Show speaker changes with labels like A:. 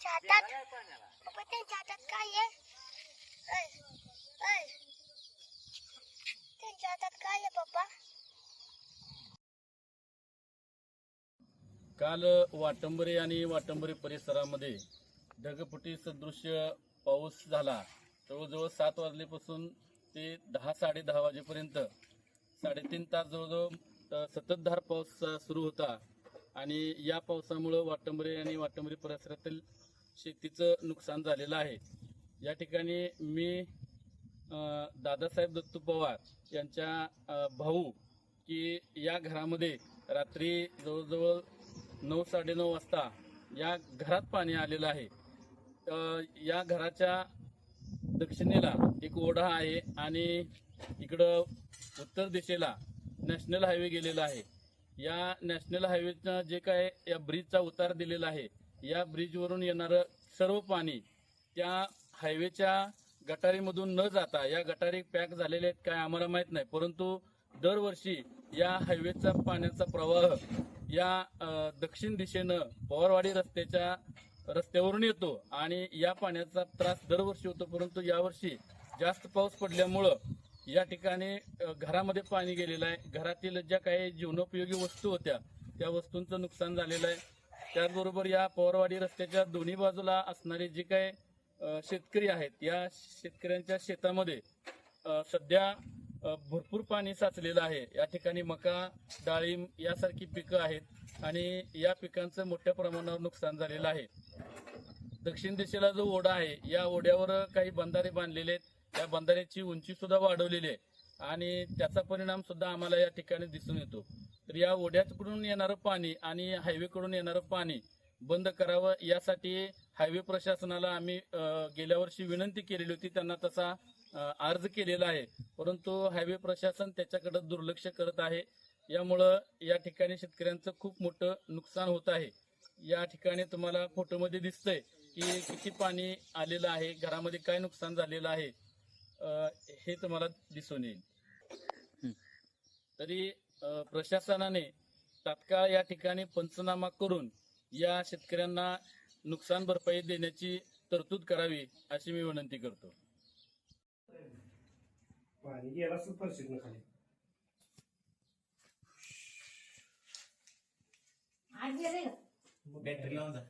A: हातात पप्पा त्यांच्या हातात काय आहे त्यांच्या हातात काय आहे पप्पा
B: काल वाटंबरी आणि वाटंबरी परिसरामध्ये ढगफुटी सदृश्य पाऊस झाला. जवळजवळ सात वाजल्यापासून ते दहा साडे दहा वाजेपर्यंत साडेतीन तास जवळजवळ सततधार पाऊस सुरू होता. आणि या पावसामुळं वाटंबरी आणि वाटंबरी परिसरातील शेतीचं नुकसान झालेलं आहे. या ठिकाणी मी दादासाहेब दत्तू पवार यांच्या भाऊ की या घरामध्ये रात्री जवळजवळ नऊ साडेनऊ वाजता या घरात पाणी आलेलं आहे. या घराच्या दक्षिणेला एक ओढा आहे आणि इकडं उत्तर दिशेला नॅशनल हायवे गेलेला आहे. या नॅशनल हायवेचं जे काय या ब्रिजचा उतार दिलेला आहे या ब्रिजवरून येणारं सर्व पाणी त्या हायवेच्या गटारीमधून न जाता या गटारी पॅक झालेले आहेत काय आम्हाला माहीत नाही परंतु दरवर्षी या हायवेचा पाण्याचा प्रवाह या दक्षिण दिशेनं पवारवाडी रस्त्याच्या रस्त्यावरून येतो आणि या पाण्याचा त्रास दरवर्षी होतो परंतु यावर्षी जास्त पाऊस पडल्यामुळं या ठिकाणी घरामध्ये पाणी गेलेलं आहे. घरातील ज्या काही जीवनोपयोगी वस्तू होत्या त्या वस्तूंचं नुकसान झालेलं आहे. त्याचबरोबर या पवारवाडी रस्त्याच्या दोन्ही बाजूला असणारे जे काही शेतकरी आहेत या शेतकऱ्यांच्या शेतामध्ये सध्या भरपूर पाणी साचलेलं आहे. या ठिकाणी मका डाळिंब यासारखी पिकं आहेत आणि या पिकांचं मोठ्या प्रमाणावर नुकसान झालेलं आहे. दक्षिण दिशेला जो ओढा आहे या ओढ्यावर काही बंधारे बांधलेले आहेत. या बंधाऱ्याची उंची सुद्धा वाढवलेली आहे आणि त्याचा परिणाम सुद्धा आम्हाला या ठिकाणी दिसून येतो. तर या ओढ्याकडून येणारं पाणी आणि हायवेकडून येणारं पाणी बंद करावं यासाठी हायवे प्रशासनाला आम्ही गेल्या वर्षी विनंती केलेली होती. त्यांना तसा अर्ज केलेला आहे. परंतु हायवे प्रशासन त्याच्याकडे दुर्लक्ष करत आहे. यामुळं या ठिकाणी शेतकऱ्यांचं खूप मोठं नुकसान होत आहे. या ठिकाणी तुम्हाला फोटोमध्ये दिसतंय की किती पाणी आलेलं आहे घरामध्ये काय नुकसान झालेलं आहे. हे तुम्हाला दिसून येईल. तरी प्रशासनाने तात्काळ या ठिकाणी पंचनामा करून या शेतकऱ्यांना नुकसान भरपाई देण्याची तरतूद करावी अशी मी विनंती करतो.
C: बॅटरी लावून जा.